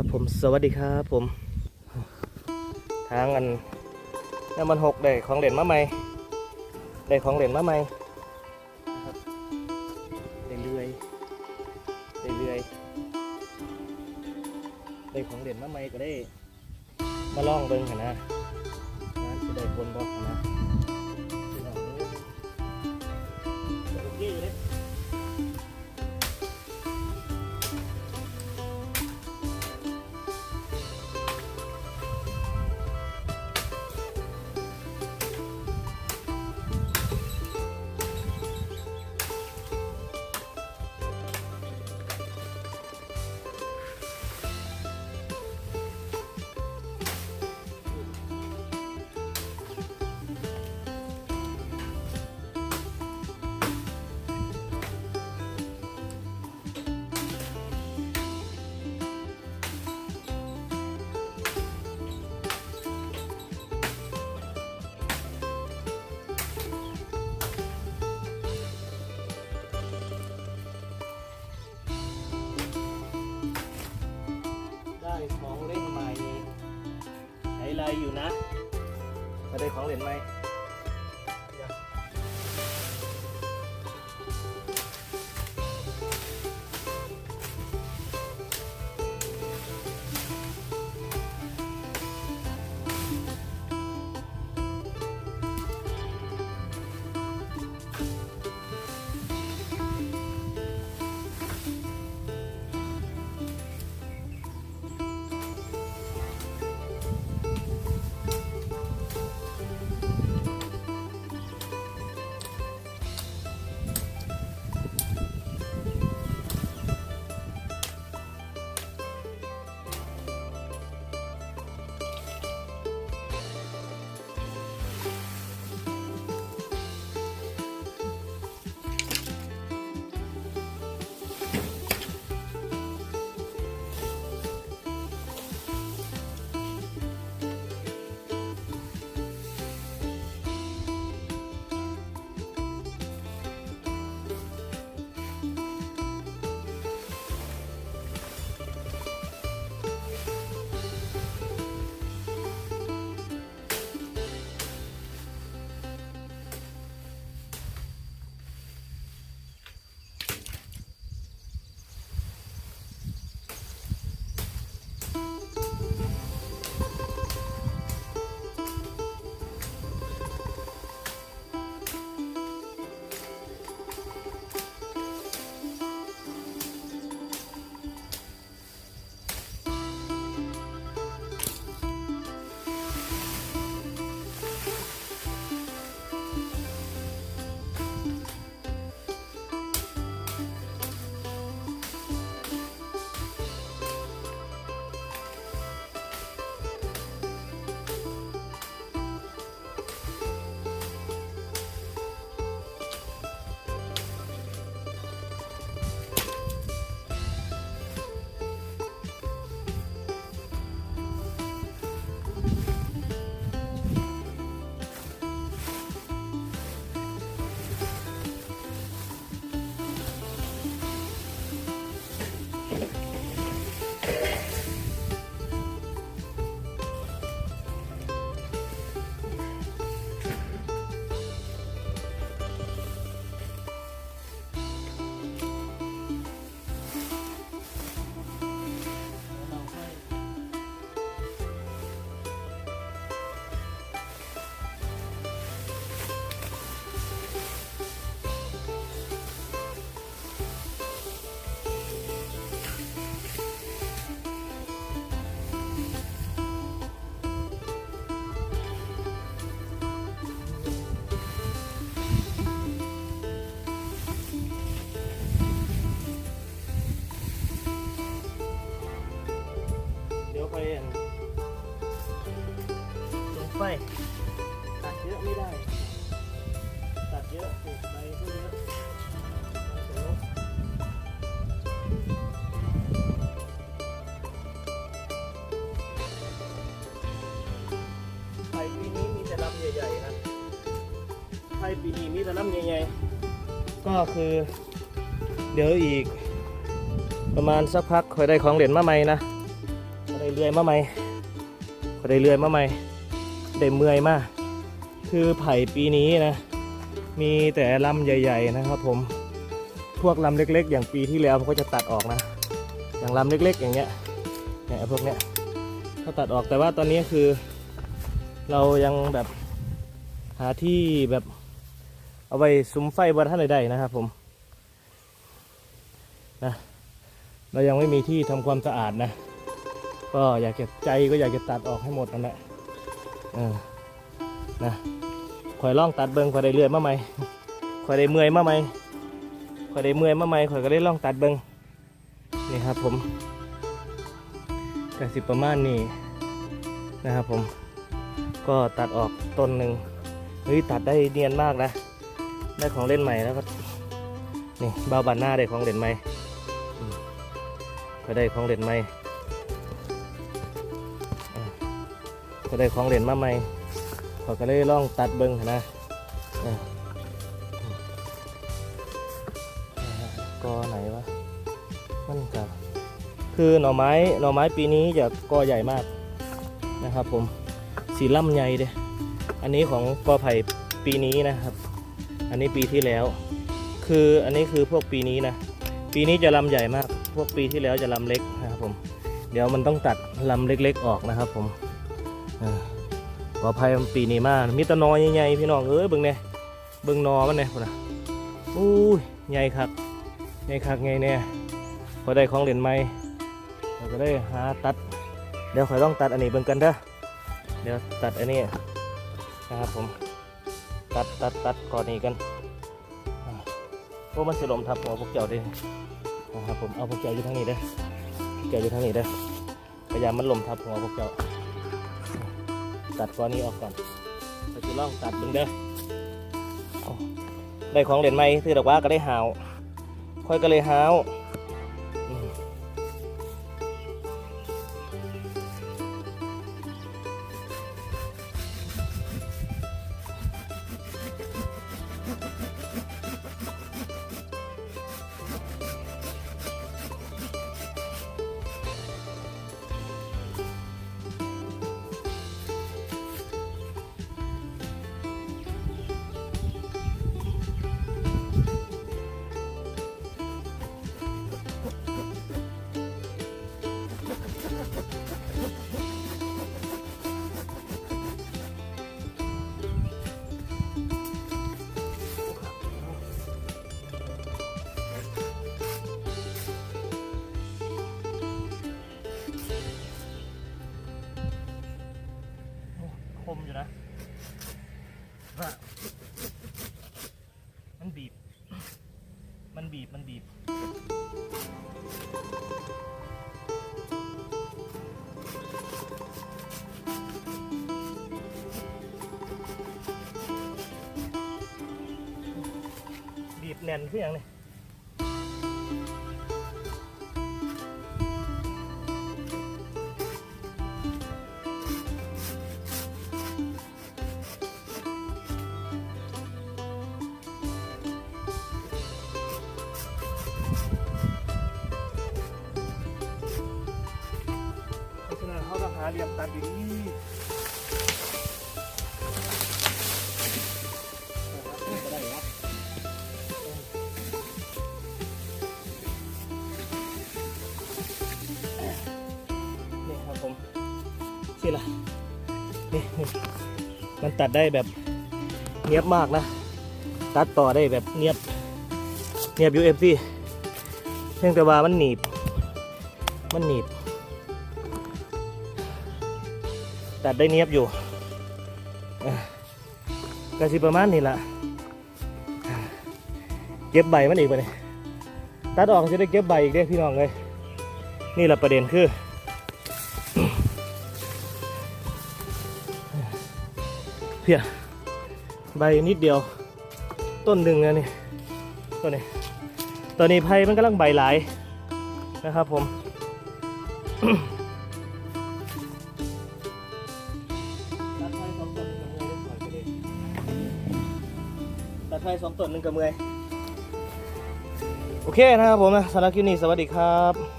ครับผมสวัสดีครับผม ทางอันน้ำมันหกได้ของเด่นมาใหม่ได้ของเด่นมาใหม่นะครับเรื่อยๆเรื่อยๆได้ของเด่นมาใหม่ก็ได้ มาล่องเบิ่งหั้นนะงานจะได้ผลบ่หั้นะพี่น้องเอ้ยโอเคเด้ไอยู่นะมาได้ของเล่นไหม ปีนี้มีแต่ลำใหญ่ๆก็คือ เดี๋ยวอีก ประมาณสักพักคอยได้ของเหรียญมาใหม่นะได้เลื่อยมาใหม่ก็ได้เลื่อยมาใหม่ได้เมื่อยมากคือไผ่ปีนี้นะ มีแต่ลำใหญ่ ๆ นะครับผมพวกลำเล็ก ๆ อย่างปีที่แล้วผมก็จะตัดออกนะ อย่างลำเล็ก ๆ อย่างเงี้ยเนี่ยพวกเนี้ยเขาตัดออกแต่ว่าตอนนี้คือ เรายังแบบหาที่แบบ เอาไว้ซุ้มไฟบนท่านใดๆนะครับผมนะเรายังไม่มีที่ทำความสะอาดนะ ก็อยากจะใจก็อยากจะตัดออกให้หมดนั่นแหละเออนะคอยล่องตัดเบิ้งคอยได้เลื่อยมาไหมคอยได้เมื่อยมาไหมคอยได้เมื่อยมาไหมคอยก็ได้ล่องตัดเบิงนี่ครับผมกสิประมาณนี้นะครับผมก็ตัดออกต้นหนึ่งเฮ้ยตัดได้เนียนมากนะ ได้ของเล่นใหม่แล้วก็นี่เบาบันหน้าได้ของเล่นใหม่ก็ได้ของเล่นใหม่ก็ได้ของเล่นมาใหม่เขาก็เลยลองตัดเบิ้งนะอะอืมอ่าก็ไหนวะมันกับคือหน่อไม้หน่อไม้ปีนี้จะกอใหญ่มากนะครับผมสีล่ำใหญ่เด้อันนี้ของกอไผ่ปีนี้นะครับ อันนี้ปีที่แล้ว คืออันนี้คือพวกปีนี้นะ ปีนี้จะลำใหญ่มาก พวกปีที่แล้วจะลำเล็กนะครับผม เดี๋ยวมันต้องตัดลำเล็กๆออกนะครับผมเออกอไผ่มันปีนี้มาก มีแตะนอใหญ่ๆพี่น้องเอ้ยเบิ่งเนี่ยเบิ่งนอมันเนี่ยพุ่นะอู้ยใหญ่คักใหญ่คักไงเนี่ยพอได้ของเหรียญใหม่เราก็ได้หาตัด เดี๋ยวขอยต้องตัดอันนี้เบิ่งกันเด้อเดี๋ยวตัดอันนี้นะครับผม ตัดตัดตัดก่อนนี้กันอ่าเพราะมันสิลมทับหัวพวกเจ้าเดินะครับผมเอาพวกเจ้าอยู่ทางนี้เด้อเจ้าอยู่ทางนี้เด้อพยายามมันลมทับหัวพวกเจ้า ตัดก้อนนี้ออกก่อนเราจะลองตัดเบิ่งเด้อได้ของเด่นไหมถือดอกว่าก็ได้หาวค่อยก็เลยหาว แน่นขึ้นอย่างนี้เพราะฉะนั้นเขาต้องหาเหลี่ยมตัดดี นี่มันตัดได้แบบเนียบมากนะ ตัดต่อได้แบบเนียบ เนียบ UFC เพียงแต่ว่ามันหนีบ มันหนีบ ตัดได้เนียบอยู่กระสิประมาณนี้ละเก็บใบมันอีกไปเลยตัดออกจะได้เก็บใบอีกเด้พี่น้องเลยนี่แหละประเด็นคือ พียใบนิดเดียว ต้นหนึ่งนะนี่ต้นนี้ตอนนี้ไผ่มันกำลังใบหลายนะครับผมตัดไฟสองต้นหนึ่งกับเมื่อยโอเคนะครับผมนะสำหรับคลิปนี้สวัสดีครับ